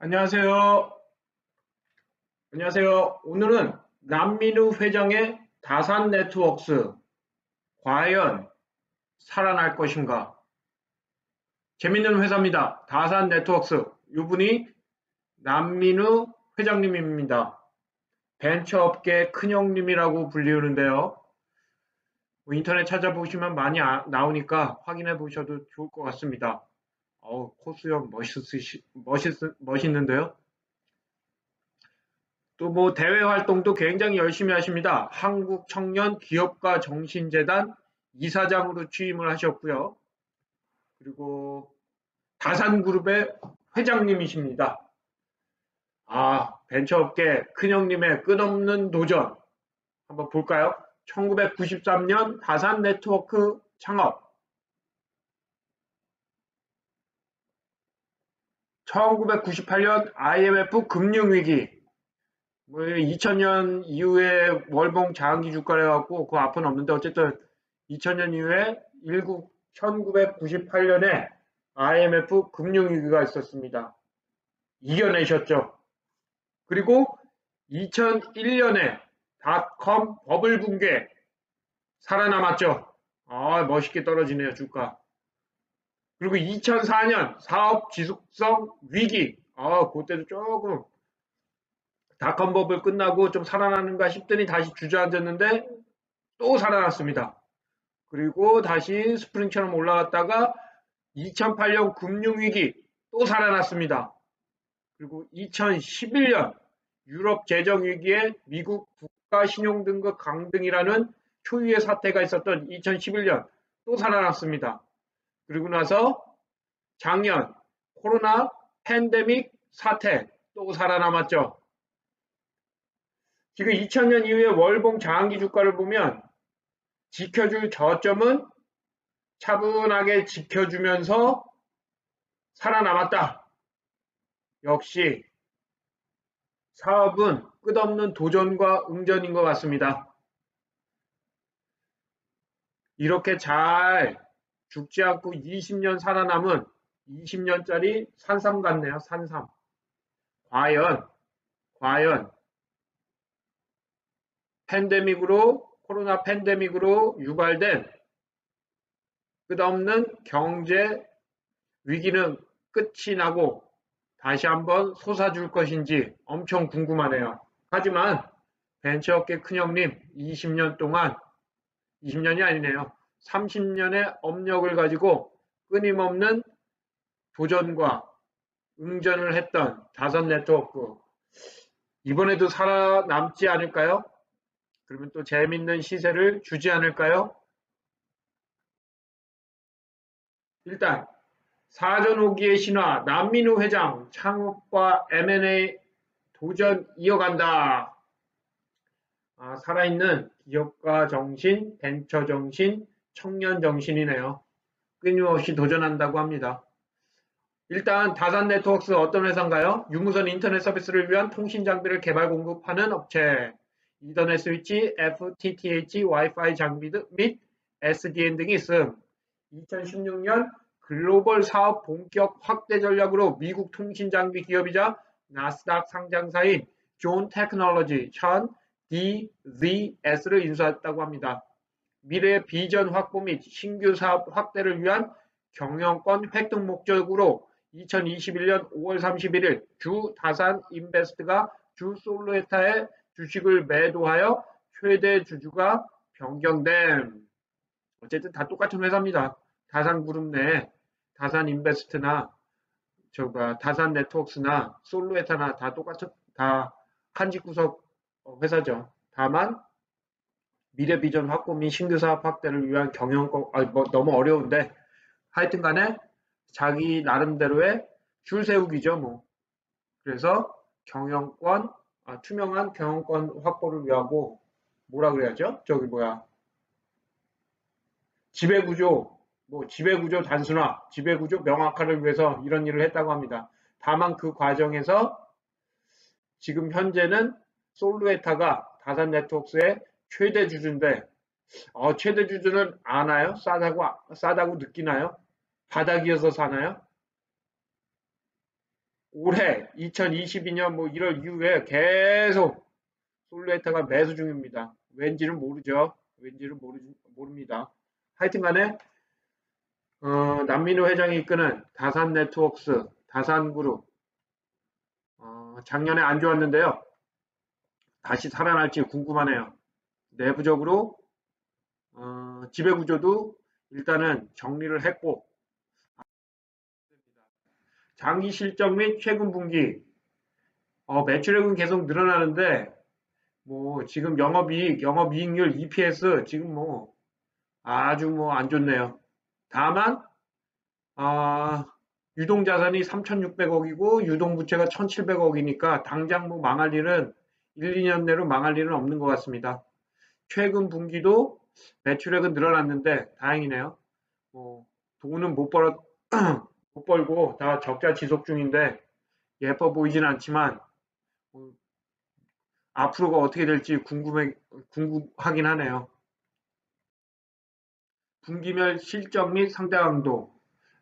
안녕하세요. 안녕하세요. 오늘은 남민우 회장의 다산 네트워크스 과연 살아날 것인가? 재밌는 회사입니다. 다산 네트워크스. 이분이 남민우 회장님입니다. 벤처업계 큰형님이라고 불리우는데요. 뭐 인터넷 찾아보시면 많이 아- 나오니까 확인해 보셔도 좋을 것 같습니다. 어우, 코수염 멋있으시, 멋있, 멋있는데요. 또 뭐 대외 활동도 굉장히 열심히 하십니다. 한국 청년 기업가 정신재단 이사장으로 취임을 하셨고요. 그리고 다산그룹의 회장님이십니다. 아, 벤처업계 큰형님의 끝없는 도전 한번 볼까요? 1993년 다산 네트워크 창업 1998년 IMF 금융위기, 뭐 2000년 이후에 월봉 장기 주가를 해갖고 그 앞은 없는데 어쨌든 2000년 이후에 19, 1998년에 IMF 금융위기가 있었습니다. 이겨내셨죠. 그리고 2001년에 닷컴 버블 붕괴 살아남았죠. 아 멋있게 떨어지네요 주가. 그리고 2004년 사업 지속성 위기. 아, 그때도 조금 닷컴 버블 끝나고 좀 살아나는가 싶더니 다시 주저앉았는데 또 살아났습니다. 그리고 다시 스프링처럼 올라갔다가 2008년 금융위기 또 살아났습니다. 그리고 2011년 유럽 재정위기에 미국 국가 신용등급 강등이라는 초유의 사태가 있었던 2011년 또 살아났습니다. 그리고 나서 작년 코로나 팬데믹 사태 또 살아남았죠. 지금 2000년 이후에 월봉 장기 주가를 보면 지켜줄 저점은 차분하게 지켜주면서 살아남았다. 역시 사업은 끝없는 도전과 응전인 것 같습니다. 이렇게 잘 죽지 않고 20년 살아남은 20년짜리 산삼 같네요. 산삼. 과연 과연 팬데믹으로 코로나 팬데믹으로 유발된 끝없는 경제 위기는 끝이 나고 다시 한번 솟아줄 것인지 엄청 궁금하네요. 하지만 벤처업계 큰형님 20년 동안 20년이 아니네요. 30년의 업력을 가지고 끊임없는 도전과 응전을 했던 다섯 네트워크 이번에도 살아남지 않을까요? 그러면 또 재밌는 시세를 주지 않을까요? 일단 사전 오기의 신화 남민우 회장 창업과 M&A 도전 이어간다. 아, 살아있는 기업가 정신, 벤처 정신, 청년 정신이네요. 끊임없이 도전한다고 합니다. 일단 다산 네트워크스 어떤 회사인가요? 유무선 인터넷 서비스를 위한 통신 장비를 개발 공급하는 업체. 이더넷 스위치, FTTH, 와이파이 장비 및 SDN 등이 있음. 2016년 글로벌 사업 본격 확대 전략으로 미국 통신 장비 기업이자 나스닥 상장사인 존 테크놀로지 현 DZS를 인수했다고 합니다. 미래 비전 확보 및 신규 사업 확대를 위한 경영권 획득 목적으로 2021년 5월 31일 주 다산 인베스트가 주 솔로에타의 주식을 매도하여 최대 주주가 변경됨. 어쨌든 다 똑같은 회사입니다. 다산그룹 내 다산 인베스트나 저가 다산 네트워크스나 솔로에타나 다 똑같은 다 한직 구석 회사죠. 다만 미래 비전 확보 및 신규 사업 확대를 위한 경영권, 아, 뭐 너무 어려운데 하여튼 간에 자기 나름대로의 줄 세우기죠, 뭐. 그래서 경영권, 아, 투명한 경영권 확보를 위하고 뭐라 그래야죠? 저기 뭐야. 지배구조, 뭐 지배구조 단순화, 지배구조 명확화를 위해서 이런 일을 했다고 합니다. 다만 그 과정에서 지금 현재는 솔루에타가 다산 네트워크스의 최대 주주인데 어, 최대 주주는 아나요? 싸다고 싸다고 느끼나요? 바닥이어서 사나요? 올해 2022년 뭐 1월 이후에 계속 솔루에타가 매수 중입니다. 왠지는 모르죠. 왠지는 모르, 모릅니다. 하여튼 간에 어, 남민호 회장이 이끄는 다산 네트워크스, 다산그룹 어, 작년에 안 좋았는데요. 다시 살아날지 궁금하네요. 내부적으로 어, 지배 구조도 일단은 정리를 했고 장기 실적 및 최근 분기 어, 매출액은 계속 늘어나는데 뭐 지금 영업이익, 영업이익률, EPS 지금 뭐 아주 뭐 안 좋네요. 다만 아, 유동 자산이 3,600억이고 유동 부채가 1,700억이니까 당장 뭐 망할 일은 1, 2년 내로 망할 일은 없는 것 같습니다. 최근 분기도 매출액은 늘어났는데 다행이네요. 뭐 돈은 못 벌어 못 벌고 다 적자 지속 중인데 예뻐 보이진 않지만 뭐 앞으로가 어떻게 될지 궁금해 궁금하긴 하네요. 분기별 실적 및 상대 강도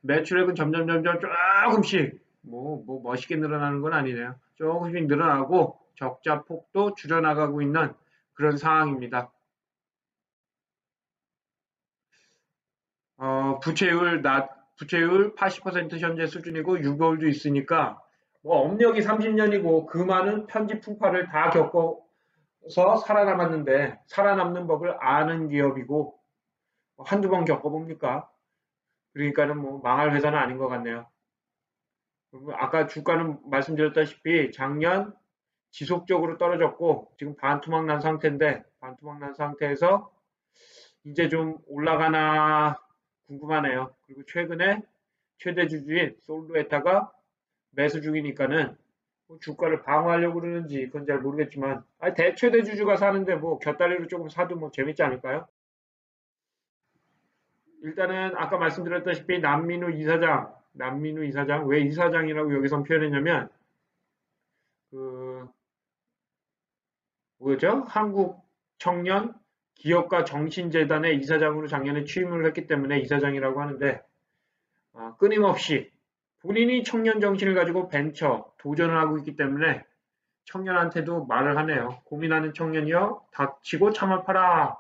매출액은 점점 점점 조금씩 뭐, 뭐 멋있게 늘어나는 건 아니네요. 조금씩 늘어나고 적자 폭도 줄여나가고 있는 그런 상황입니다. 어, 부채율 낮, 부채율 80% 현재 수준이고 6개월도 있으니까 뭐 업력이 30년이고 그 많은 편집 풍파를 다 겪어서 살아남았는데 살아남는 법을 아는 기업이고 한두 번 겪어봅니까? 그러니까는 뭐 망할 회사는 아닌 것 같네요. 아까 주가는 말씀드렸다시피 작년 지속적으로 떨어졌고 지금 반토막 난 상태인데 반토막 난 상태에서 이제 좀 올라가나 궁금하네요. 그리고 최근에 최대 주주인 솔루에타가 매수 중이니까는 뭐 주가를 방어하려고 그러는지 그건 잘 모르겠지만 아니 대최대 주주가 사는데 뭐 곁다리로 조금 사도 뭐 재밌지 않을까요? 일단은 아까 말씀드렸다시피 남민우 이사장, 남민우 이사장 왜 이사장이라고 여기서 표현했냐면 그 뭐죠? 한국 청년 기업가 정신재단의 이사장으로 작년에 취임을 했기 때문에 이사장이라고 하는데 어, 끊임없이 본인이 청년 정신을 가지고 벤처 도전을 하고 있기 때문에 청년한테도 말을 하네요. 고민하는 청년이여 닥치고 참아파라.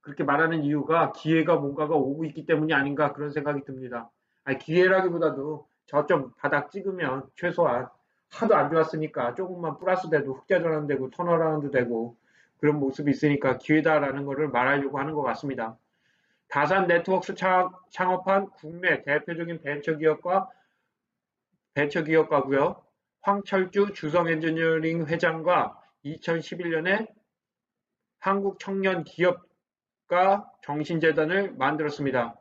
그렇게 말하는 이유가 기회가 뭔가가 오고 있기 때문이 아닌가 그런 생각이 듭니다. 아니, 기회라기보다도 저점 바닥 찍으면 최소한 하도 안 좋았으니까 조금만 플러스 돼도 흑자 전환되고 턴어라운드 되고 그런 모습이 있으니까 기회다라는 것을 말하려고 하는 것 같습니다. 다산 네트워크스 창업한 국내 대표적인 벤처 기업과 벤처 기업가고요. 황철주 주성 엔지니어링 회장과 2011년에 한국 청년 기업가 정신재단을 만들었습니다.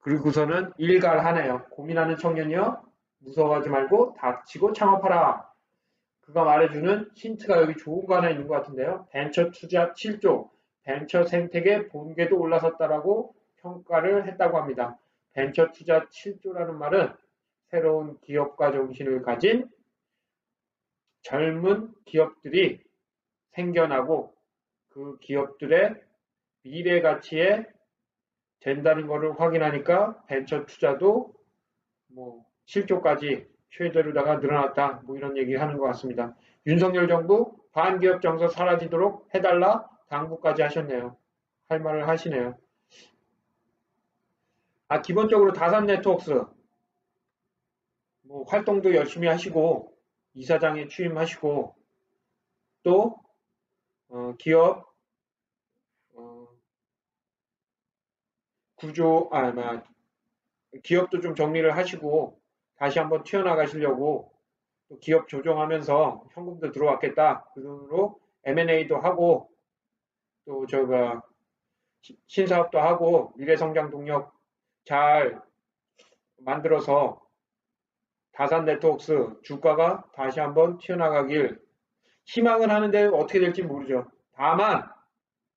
그리고서는 일갈 하네요. 고민하는 청년이요. 무서워하지 말고 닥치고 창업하라. 그가 말해주는 힌트가 여기 좋은 거 하나 있는 것 같은데요. 벤처 투자 7조, 벤처 생태계 본계도 올라섰다라고 평가를 했다고 합니다. 벤처 투자 7조라는 말은 새로운 기업가 정신을 가진 젊은 기업들이 생겨나고 그 기업들의 미래 가치에 된다는 것을 확인하니까 벤처 투자도 뭐 실조까지 최대로다가 늘어났다. 뭐 이런 얘기 하는 것 같습니다. 윤석열 정부 반기업 정서 사라지도록 해달라 당부까지 하셨네요. 할 말을 하시네요. 아, 기본적으로 다산 네트워크스 뭐 활동도 열심히 하시고 이사장에 취임하시고 또 어, 기업 어, 구조 아, 마, 기업도 좀 정리를 하시고 다시 한번 튀어나가시려고 기업 조정하면서 현금도 들어왔겠다. 그 돈으로 M&A도 하고 또 저가 신사업도 하고 미래성장 동력 잘 만들어서 다산 네트워크스 주가가 다시 한번 튀어나가길 희망을 하는데 어떻게 될지 모르죠. 다만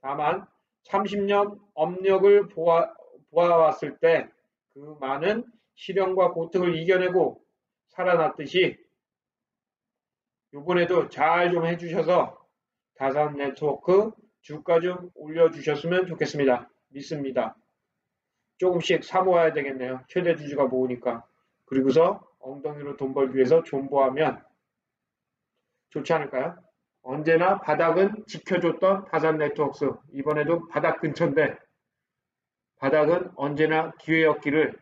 다만 30년 업력을 보아, 보아왔을 때 그 많은 시련과 고통을 이겨내고 살아났듯이 이번에도 잘 좀 해주셔서 다산 네트워크 주가 좀 올려주셨으면 좋겠습니다. 믿습니다. 조금씩 사모아야 되겠네요. 최대 주주가 모으니까. 그리고서 엉덩이로 돈 벌기 위해서 존버하면 좋지 않을까요? 언제나 바닥은 지켜줬던 다산 네트워크스 이번에도 바닥 근처인데 바닥은 언제나 기회였기를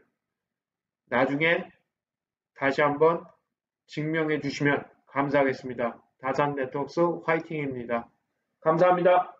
나중에 다시 한번 증명해 주시면 감사하겠습니다. 다산 네트워크스 화이팅입니다. 감사합니다.